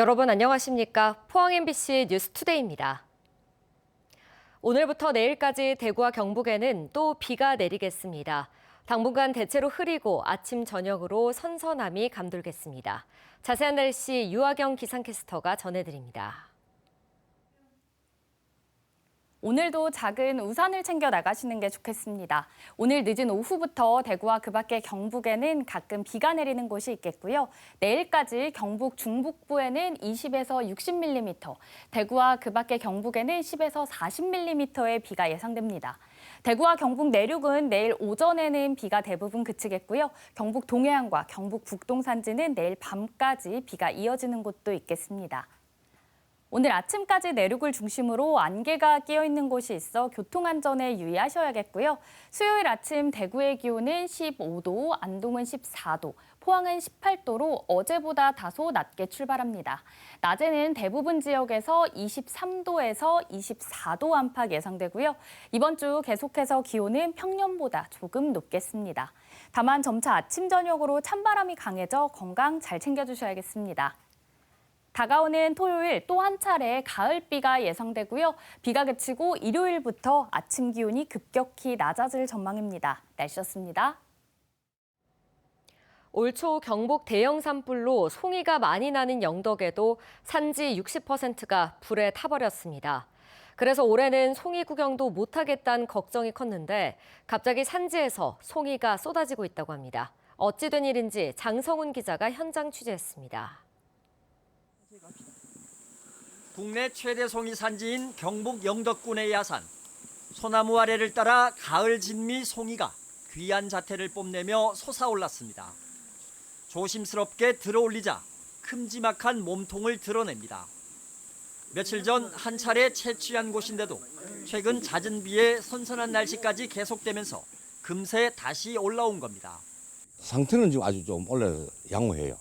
여러분 안녕하십니까? 포항 MBC 뉴스 투데이입니다. 오늘부터 내일까지 대구와 경북에는 또 비가 내리겠습니다. 당분간 대체로 흐리고 아침 저녁으로 선선함이 감돌겠습니다. 자세한 날씨 유아경 기상캐스터가 전해드립니다. 오늘도 작은 우산을 챙겨 나가시는 게 좋겠습니다. 오늘 늦은 오후부터 대구와 그 밖의 경북에는 가끔 비가 내리는 곳이 있겠고요. 내일까지 경북 중북부에는 20에서 60mm, 대구와 그 밖의 경북에는 10에서 40mm의 비가 예상됩니다. 대구와 경북 내륙은 내일 오전에는 비가 대부분 그치겠고요. 경북 동해안과 경북 북동 산지는 내일 밤까지 비가 이어지는 곳도 있겠습니다. 오늘 아침까지 내륙을 중심으로 안개가 끼어 있는 곳이 있어 교통 안전에 유의하셔야겠고요. 수요일 아침 대구의 기온은 15도, 안동은 14도, 포항은 18도로 어제보다 다소 낮게 출발합니다. 낮에는 대부분 지역에서 23도에서 24도 안팎 예상되고요. 이번 주 계속해서 기온은 평년보다 조금 높겠습니다. 다만 점차 아침 저녁으로 찬바람이 강해져 건강 잘 챙겨주셔야겠습니다. 다가오는 토요일 또 한 차례 가을비가 예상되고요. 비가 그치고 일요일부터 아침 기온이 급격히 낮아질 전망입니다. 날씨였습니다. 올 초 경북 대형 산불로 송이가 많이 나는 영덕에도 산지 60%가 불에 타버렸습니다. 그래서 올해는 송이 구경도 못하겠다는 걱정이 컸는데 갑자기 산지에서 송이가 쏟아지고 있다고 합니다. 어찌 된 일인지 장성훈 기자가 현장 취재했습니다. 국내 최대 송이 산지인 경북 영덕군의 야산. 소나무 아래를 따라 가을 진미 송이가 귀한 자태를 뽐내며 솟아올랐습니다. 조심스럽게 들어올리자 큼지막한 몸통을 드러냅니다. 며칠 전 한 차례 채취한 곳인데도 최근 잦은 비에 선선한 날씨까지 계속되면서 금세 다시 올라온 겁니다. 상태는 지금 아주 좀 원래 양호해요.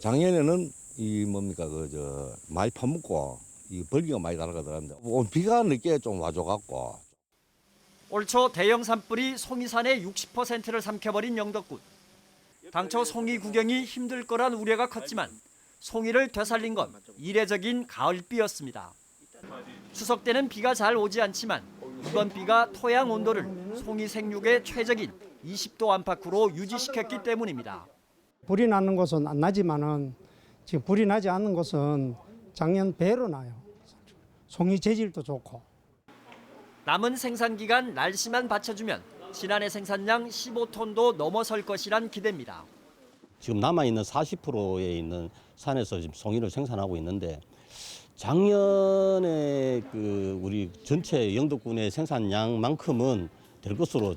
작년에는 이 뭡니까 그 저 많이 파묻고 이 벌기가 많이 날아가더라는데 오늘 비가 늦게 좀 와줘갖고 올초 대형 산불이 송이산의 60%를 삼켜버린 영덕군. 당초 송이 구경이 힘들 거란 우려가 컸지만 송이를 되살린 건 이례적인 가을비였습니다. 추석 때는 비가 잘 오지 않지만 이번 비가 토양 온도를 송이 생육의 최적인 20도 안팎으로 유지시켰기 때문입니다. 불이 나는 곳은 안 나지만은 지금 불이 나지 않는 곳은 작년 배로 나요. 송이 재질도 좋고. 남은 생산 기간 날씨만 받쳐주면 지난해 생산량 15톤도 넘어설 것이란 기대입니다. 지금 남아 있는 40%에 있는 산에서 지금 송이를 생산하고 있는데 작년에 그 우리 전체 영덕군의 생산량만큼은 될 것으로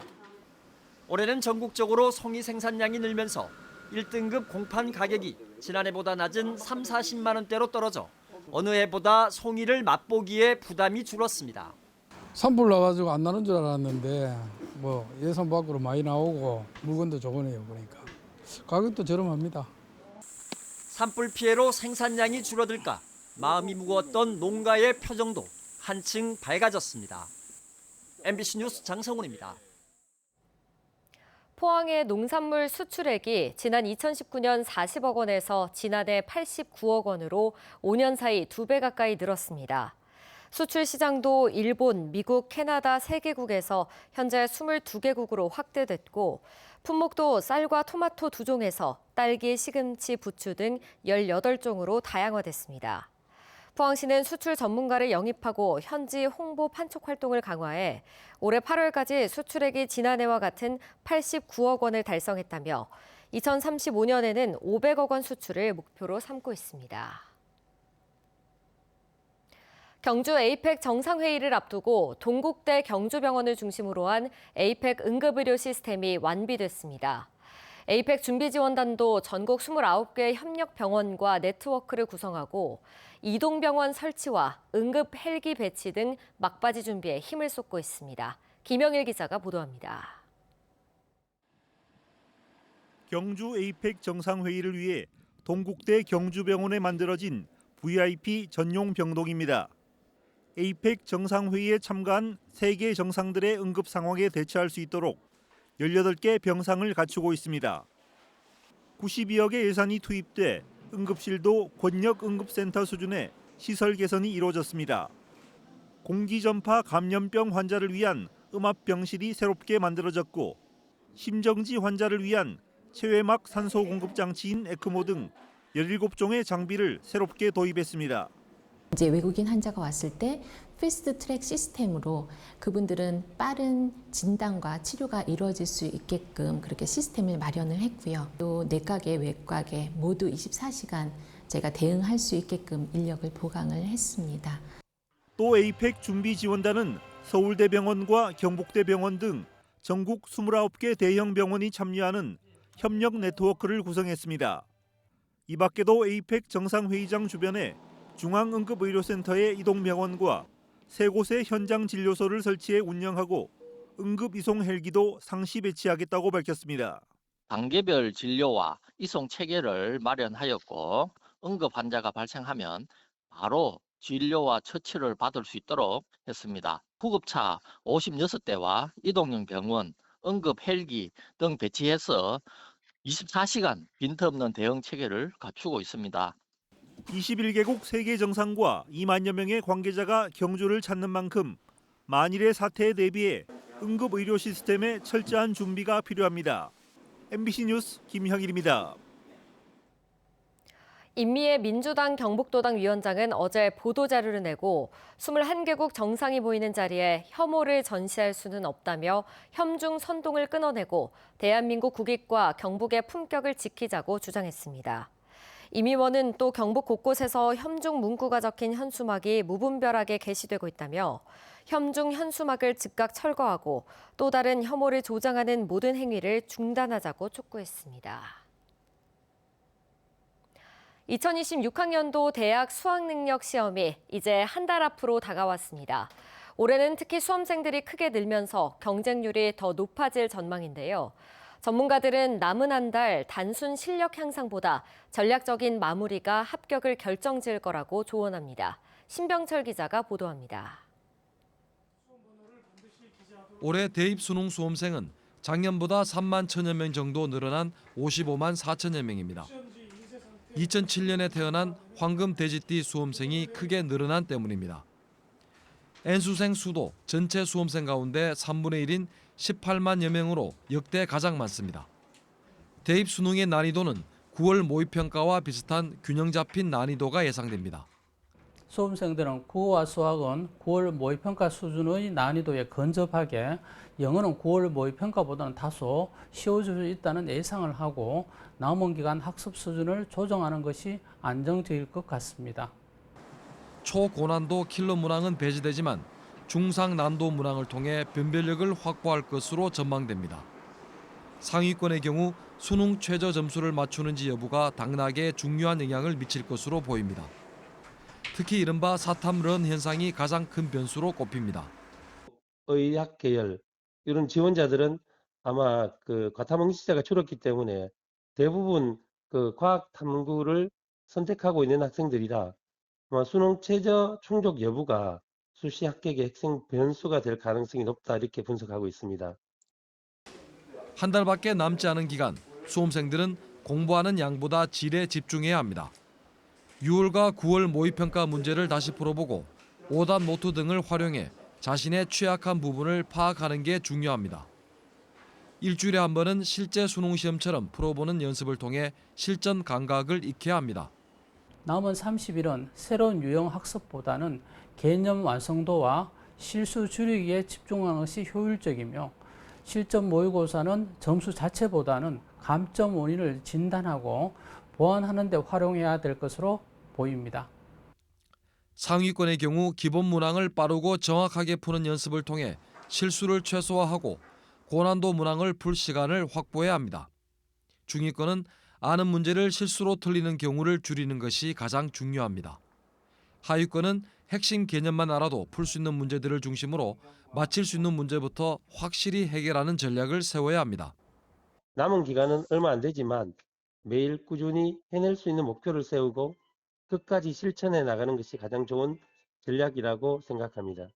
올해는 전국적으로 송이 생산량이 늘면서 1등급 공판 가격이 지난해보다 낮은 3, 40만 원대로 떨어져 어느 해보다 송이를 맛보기에 부담이 줄었습니다. 산불 나가지고 안 나는 줄 알았는데 뭐 예산 밖으로 많이 나오고 물건도 좋으네요 보니까 가격도 저렴합니다. 산불 피해로 생산량이 줄어들까 마음이 무거웠던 농가의 표정도 한층 밝아졌습니다. MBC 뉴스 장성훈입니다. 포항의 농산물 수출액이 지난 2019년 40억 원에서 지난해 89억 원으로 5년 사이 2배 가까이 늘었습니다. 수출 시장도 일본, 미국, 캐나다 3개국에서 현재 22개국으로 확대됐고 품목도 쌀과 토마토 두 종에서 딸기, 시금치, 부추 등 18종으로 다양화됐습니다. 포항시는 수출 전문가를 영입하고 현지 홍보 판촉 활동을 강화해 올해 8월까지 수출액이 지난해와 같은 89억 원을 달성했다며 2035년에는 500억 원 수출을 목표로 삼고 있습니다. 경주 에이펙 정상회의를 앞두고 동국대 경주병원을 중심으로 한 에이펙 응급의료 시스템이 완비됐습니다. 에이펙 준비지원단도 전국 29개 협력 병원과 네트워크를 구성하고 이동병원 설치와 응급 헬기 배치 등 막바지 준비에 힘을 쏟고 있습니다. 김영일 기자가 보도합니다. 경주 에이펙 정상회의를 위해 동국대 경주병원에 만들어진 VIP 전용 병동입니다. 에이펙 정상회의에 참가한 세계 정상들의 응급 상황에 대처할 수 있도록 18개 병상을 갖추고 있습니다. 92억의 예산이 투입돼 응급실도 권역 응급센터 수준의 시설 개선이 이루어졌습니다. 공기전파 감염병 환자를 위한 음압병실이 새롭게 만들어졌고 심정지 환자를 위한 체외막 산소 공급 장치인 에크모 등 17종의 장비를 새롭게 도입했습니다. 이제 외국인 환자가 왔을 때 패스트 트랙 시스템으로 그분들은 빠른 진단과 치료가 이루어질 수 있게끔 그렇게 시스템을 마련을 했고요. 또 내과계, 외과계 모두 24시간 제가 대응할 수 있게끔 인력을 보강을 했습니다. 또 에이펙 준비 지원단은 서울대병원과 경북대병원 등 전국 29개 대형 병원이 참여하는 협력 네트워크를 구성했습니다. 이 밖에도 에이펙 정상회의장 주변에 중앙응급의료센터의 이동병원과 세 곳의 현장 진료소를 설치해 운영하고 응급 이송 헬기도 상시 배치하겠다고 밝혔습니다. 단계별 진료와 이송 체계를 마련하였고 응급 환자가 발생하면 바로 진료와 처치를 받을 수 있도록 했습니다. 구급차 56대와 이동형 병원, 응급 헬기 등 배치해서 24시간 빈틈없는 대응 체계를 갖추고 있습니다. 21개국 세계 정상과 2만여 명의 관계자가 경주를 찾는 만큼 만일의 사태에 대비해 응급 의료 시스템의 철저한 준비가 필요합니다. MBC 뉴스 김형일입니다. 임미애 민주당 경북도당 위원장은 어제 보도자료를 내고 21개국 정상이 보이는 자리에 혐오를 전시할 수는 없다며 혐중 선동을 끊어내고 대한민국 국익과 경북의 품격을 지키자고 주장했습니다. 임 의원은 또 경북 곳곳에서 혐중 문구가 적힌 현수막이 무분별하게 게시되고 있다며 혐중 현수막을 즉각 철거하고 또 다른 혐오를 조장하는 모든 행위를 중단하자고 촉구했습니다. 2026학년도 대학 수학능력 시험이 이제 한 달 앞으로 다가왔습니다. 올해는 특히 수험생들이 크게 늘면서 경쟁률이 더 높아질 전망인데요. 전문가들은 남은 한 달 단순 실력 향상보다 전략적인 마무리가 합격을 결정지을 거라고 조언합니다. 신병철 기자가 보도합니다. 올해 대입 수능 수험생은 작년보다 3만 천여 명 정도 늘어난 55만 4천여 명입니다. 2007년에 태어난 황금 돼지띠 수험생이 크게 늘어난 때문입니다. N수생 수도 전체 수험생 가운데 3분의 1인 18만여 명으로 역대 가장 많습니다. 대입 수능의 난이도는 9월 모의평가와 비슷한 균형 잡힌 난이도가 예상됩니다. 수험생들은 국어와 수학은 9월 모의평가 수준의 난이도에 근접하게 영어는 9월 모의평가보다는 다소 쉬워질 수 있다는 예상을 하고 남은 기간 학습 수준을 조정하는 것이 안정적일 것 같습니다. 초고난도 킬러 문항은 배제되지만 중상난도 문항을 통해 변별력을 확보할 것으로 전망됩니다. 상위권의 경우 수능 최저 점수를 맞추는지 여부가 당락에 중요한 영향을 미칠 것으로 보입니다. 특히 이른바 사탐런 현상이 가장 큰 변수로 꼽힙니다. 의학 계열 이런 지원자들은 아마 그 과탐응시자가 줄었기 때문에 대부분 그 과학 탐구를 선택하고 있는 학생들이라 아마 수능 최저 충족 여부가 수시 합격의 핵심 변수가 될 가능성이 높다 이렇게 분석하고 있습니다. 한 달밖에 남지 않은 기간 수험생들은 공부하는 양보다 질에 집중해야 합니다. 6월과 9월 모의평가 문제를 다시 풀어보고 오답 노트 등을 활용해 자신의 취약한 부분을 파악하는 게 중요합니다. 일주일에 한 번은 실제 수능 시험처럼 풀어보는 연습을 통해 실전 감각을 익혀야 합니다. 남은 30일은 새로운 유형 학습보다는 개념 완성도와 실수 줄이기에 집중하는 것이 효율적이며 실전 모의고사는 점수 자체보다는 감점 원인을 진단하고 보완하는 데 활용해야 될 것으로 보입니다. 상위권의 경우 기본 문항을 빠르고 정확하게 푸는 연습을 통해 실수를 최소화하고 고난도 문항을 풀 시간을 확보해야 합니다. 중위권은 아는 문제를 실수로 틀리는 경우를 줄이는 것이 가장 중요합니다. 하위권은 핵심 개념만 알아도 풀 수 있는 문제들을 중심으로 맞힐 수 있는 문제부터 확실히 해결하는 전략을 세워야 합니다. 남은 기간은 얼마 안 되지만 매일 꾸준히 해낼 수 있는 목표를 세우고 끝까지 실천해 나가는 것이 가장 좋은 전략이라고 생각합니다.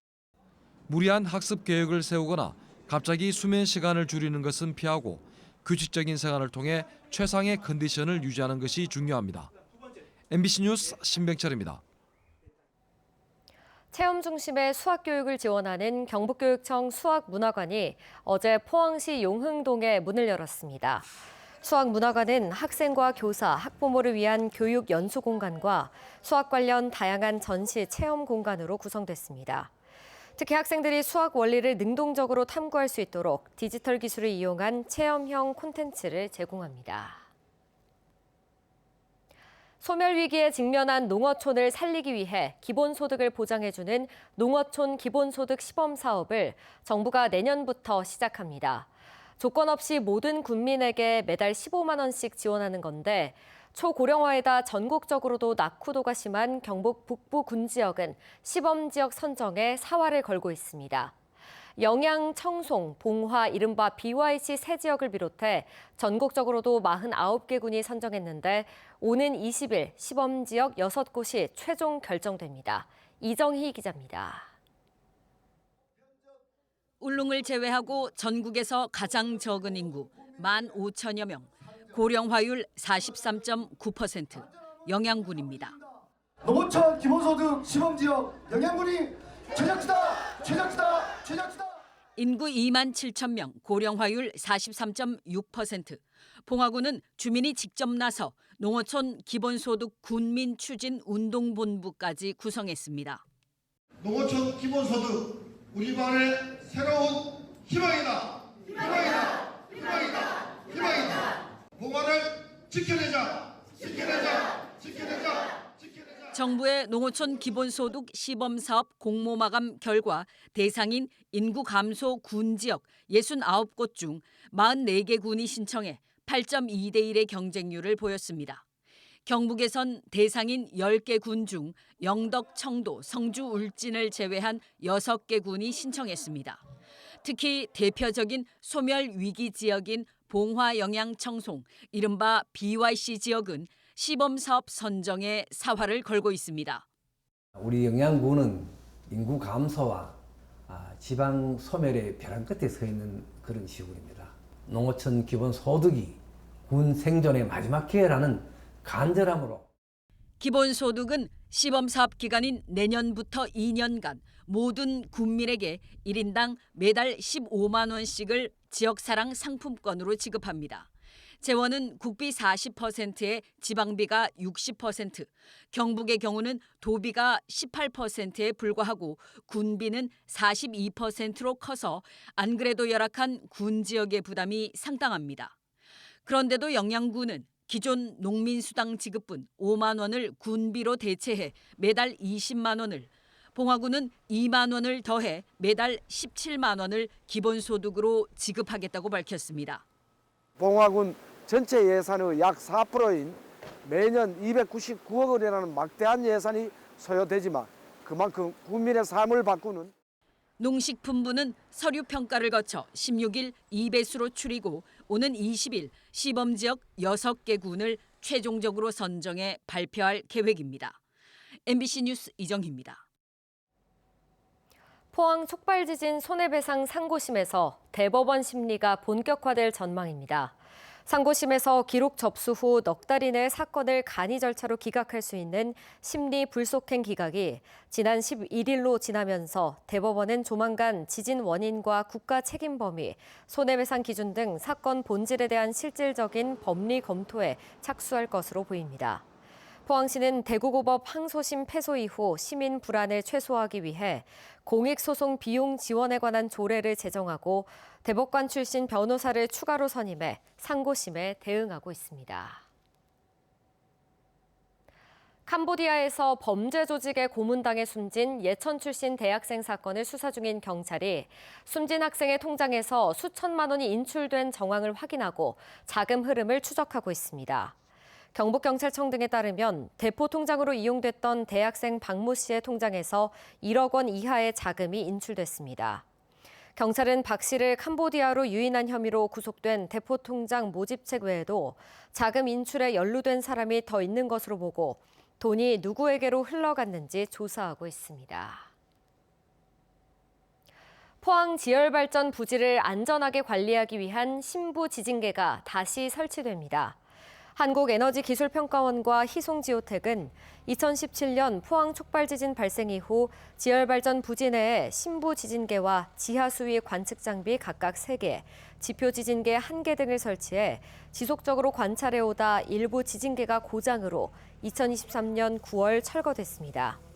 무리한 학습 계획을 세우거나 갑자기 수면 시간을 줄이는 것은 피하고 규칙적인 생활을 통해 최상의 컨디션을 유지하는 것이 중요합니다. MBC 뉴스 신병철입니다. 체험 중심의 수학 교육을 지원하는 경북교육청 수학문화관이 어제 포항시 용흥동에 문을 열었습니다. 수학문화관은 학생과 교사, 학부모를 위한 교육 연수 공간과 수학 관련 다양한 전시 체험 공간으로 구성됐습니다. 특히 학생들이 수학 원리를 능동적으로 탐구할 수 있도록 디지털 기술을 이용한 체험형 콘텐츠를 제공합니다. 소멸 위기에 직면한 농어촌을 살리기 위해 기본소득을 보장해주는 농어촌 기본소득 시범 사업을 정부가 내년부터 시작합니다. 조건 없이 모든 군민에게 매달 15만 원씩 지원하는 건데 초고령화에다 전국적으로도 낙후도가 심한 경북 북부 군 지역은 시범 지역 선정에 사활을 걸고 있습니다. 영양, 청송, 봉화, 이른바 BYC 세 지역을 비롯해 전국적으로도 49개 군이 선정했는데 오는 20일 시범 지역 6곳이 최종 결정됩니다. 이정희 기자입니다. 울릉을 제외하고 전국에서 가장 적은 인구 15,000여 명, 고령화율 43.9%, 영양군입니다. 농어촌 기본소득 시범지역 영양군이 최적지다 최적지다 최적지다 인구 2만 7천 명, 고령화율 43.6%. 봉화군은 주민이 직접 나서 농어촌 기본소득 군민 추진 운동본부까지 구성했습니다. 농어촌 기본소득 우리 마을의 새로운 희망이다 희망이다 희망이다 희망이다 봉화를 지켜내자 지켜내자 지켜내자 정부의 농어촌 기본소득 시범사업 공모 마감 결과 대상인 인구 감소 군 지역 69곳 중 44개 군이 신청해 8.2대 1의 경쟁률을 보였습니다. 경북에선 대상인 10개 군 중 영덕, 청도, 성주, 울진을 제외한 6개 군이 신청했습니다. 특히 대표적인 소멸 위기 지역인 봉화 영양 청송, 이른바 BYC 지역은 시범 사업 선정에 사활을 걸고 있습니다. 우리 영양군은 인구 감소와 아, 지방 소멸의 벼랑 끝에 서 있는 그런 지역입니다. 농어촌 기본 소득이 군 생존의 마지막 기회라는 간절함으로 기본소득은 시범 사업 기간인 내년부터 2년간 모든 군민에게 1인당 매달 15만 원씩을 지역사랑 상품권으로 지급합니다. 재원은 국비 40%에 지방비가 60%, 경북의 경우는 도비가 18%에 불과하고 군비는 42%로 커서 안 그래도 열악한 군 지역의 부담이 상당합니다. 그런데도 영양군은 기존 농민수당 지급분 5만 원을 군비로 대체해 매달 20만 원을 봉화군은 2만 원을 더해 매달 17만 원을 기본소득으로 지급하겠다고 밝혔습니다. 봉화군 전체 예산의 약 4%인 매년 299억 원이라는 막대한 예산이 소요되지만 그만큼 국민의 삶을 바꾸는 농식품부는 서류 평가를 거쳐 16일 2배수로 줄이고 오는 20일 시범 지역 6개 군을 최종적으로 선정해 발표할 계획입니다. MBC 뉴스 이정희입니다. 포항 촉발 지진 손해배상 상고심에서 대법원 심리가 본격화될 전망입니다. 상고심에서 기록 접수 후 넉 달 이내 사건을 간이 절차로 기각할 수 있는 심리 불속행 기각이 지난 11일로 지나면서 대법원은 조만간 지진 원인과 국가 책임 범위, 손해배상 기준 등 사건 본질에 대한 실질적인 법리 검토에 착수할 것으로 보입니다. 포항시는 대구고법 항소심 패소 이후 시민 불안을 최소화하기 위해 공익소송 비용 지원에 관한 조례를 제정하고 대법관 출신 변호사를 추가로 선임해 상고심에 대응하고 있습니다. 캄보디아에서 범죄 조직의 고문당해 숨진 예천 출신 대학생 사건을 수사 중인 경찰이 숨진 학생의 통장에서 수천만 원이 인출된 정황을 확인하고 자금 흐름을 추적하고 있습니다. 경북경찰청 등에 따르면 대포 통장으로 이용됐던 대학생 박모 씨의 통장에서 1억 원 이하의 자금이 인출됐습니다. 경찰은 박 씨를 캄보디아로 유인한 혐의로 구속된 대포 통장 모집책 외에도 자금 인출에 연루된 사람이 더 있는 것으로 보고 돈이 누구에게로 흘러갔는지 조사하고 있습니다. 포항 지열발전 부지를 안전하게 관리하기 위한 신부 지진계가 다시 설치됩니다. 한국에너지기술평가원과 희송지오텍은 2017년 포항 촉발지진 발생 이후 지열발전 부지 내에 신부 지진계와 지하수위 관측 장비 각각 3개, 지표 지진계 1개 등을 설치해 지속적으로 관찰해오다 일부 지진계가 고장으로 2023년 9월 철거됐습니다.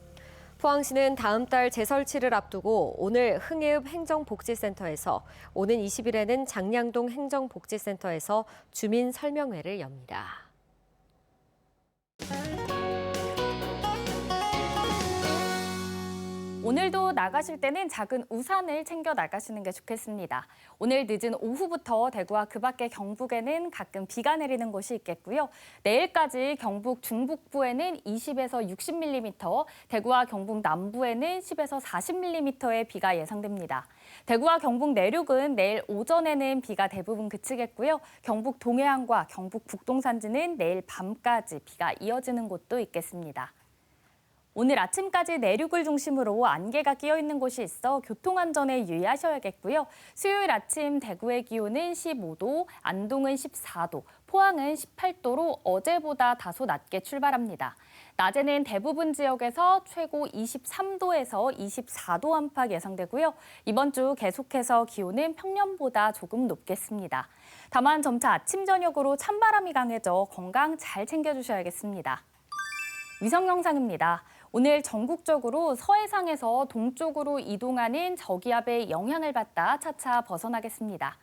포항시는 다음 달 재설치를 앞두고 오늘 흥해읍 행정복지센터에서 오는 20일에는 장량동 행정복지센터에서 주민 설명회를 엽니다. 오늘도 나가실 때는 작은 우산을 챙겨 나가시는 게 좋겠습니다. 오늘 늦은 오후부터 대구와 그 밖의 경북에는 가끔 비가 내리는 곳이 있겠고요. 내일까지 경북 중북부에는 20에서 60mm, 대구와 경북 남부에는 10에서 40mm의 비가 예상됩니다. 대구와 경북 내륙은 내일 오전에는 비가 대부분 그치겠고요. 경북 동해안과 경북 북동산지는 내일 밤까지 비가 이어지는 곳도 있겠습니다. 오늘 아침까지 내륙을 중심으로 안개가 끼어 있는 곳이 있어 교통안전에 유의하셔야겠고요. 수요일 아침 대구의 기온은 15도, 안동은 14도, 포항은 18도로 어제보다 다소 낮게 출발합니다. 낮에는 대부분 지역에서 최고 23도에서 24도 안팎 예상되고요. 이번 주 계속해서 기온은 평년보다 조금 높겠습니다. 다만 점차 아침 저녁으로 찬바람이 강해져 건강 잘 챙겨주셔야겠습니다. 위성 영상입니다. 오늘 전국적으로 서해상에서 동쪽으로 이동하는 저기압의 영향을 받다 차차 벗어나겠습니다.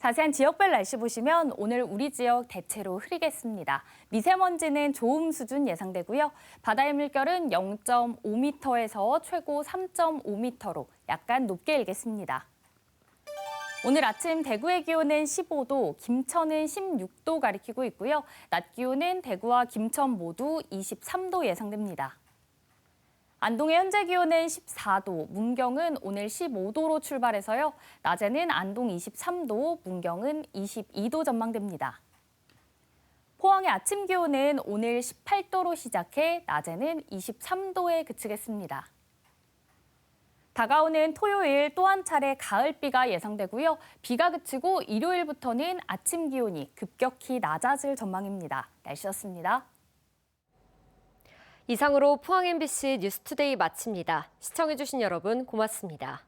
자세한 지역별 날씨 보시면 오늘 우리 지역 대체로 흐리겠습니다. 미세먼지는 좋음 수준 예상되고요. 바다의 물결은 0.5m에서 최고 3.5m로 약간 높게 일겠습니다. 오늘 아침 대구의 기온은 15도, 김천은 16도 가리키고 있고요. 낮 기온은 대구와 김천 모두 23도 예상됩니다. 안동의 현재 기온은 14도, 문경은 오늘 15도로 출발해서요. 낮에는 안동 23도, 문경은 22도 전망됩니다. 포항의 아침 기온은 오늘 18도로 시작해 낮에는 23도에 그치겠습니다. 다가오는 토요일 또 한 차례 가을비가 예상되고요. 비가 그치고 일요일부터는 아침 기온이 급격히 낮아질 전망입니다. 날씨였습니다. 이상으로 포항 MBC 뉴스투데이 마칩니다. 시청해주신 여러분 고맙습니다.